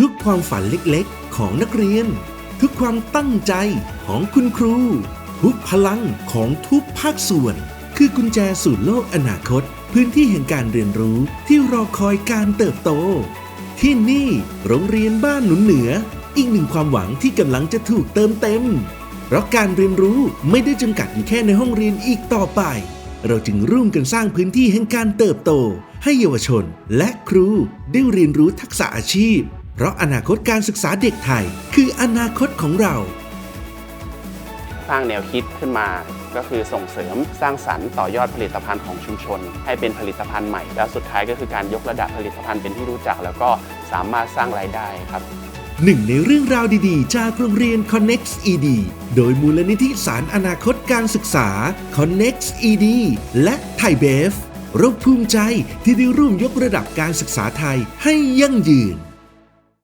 ทุกความฝันเล็กๆ ของนักเรียน ทุกความตั้งใจของคุณครู ทุกพลังของทุกภาคส่วน คือกุญแจสู่โลกอนาคต พื้นที่แห่งการเรียนรู้ที่รอคอยการเติบโต ที่นี่โรงเรียนบ้านหนุนเหนือ อีกหนึ่งความหวังที่กำลังจะถูกเติมเต็ม เพราะการเรียนรู้ไม่ได้จำกัดอยู่แค่ในห้องเรียนอีกต่อไป เราจึงร่วมกันสร้างพื้นที่แห่งการเติบโต ให้เยาวชนและครูได้เรียนรู้ทักษะอาชีพ เพราะอนาคตการศึกษาเด็กไทย คืออนาคตของเรา สร้างแนวคิดขึ้นมาก็คือส่งเสริมสร้างสรรค์ต่อยอดผลิตภัณฑ์ของชุมชน ให้เป็นผลิตภัณฑ์ใหม่ แล้วสุดท้ายก็คือการยกระดับผลิตภัณฑ์เป็นที่รู้จัก แล้วก็สามารถสร้างรายได้ครับหนึ่งในเรื่องราวดีๆ จากโรงเรียน Connex ED โดยมูลนิธิสารอนาคตการศึกษา Connex ED และไทยเบฟเราภูมิใจที่ได้ร่วมยกระดับการศึกษาไทยให้ยั่งยืน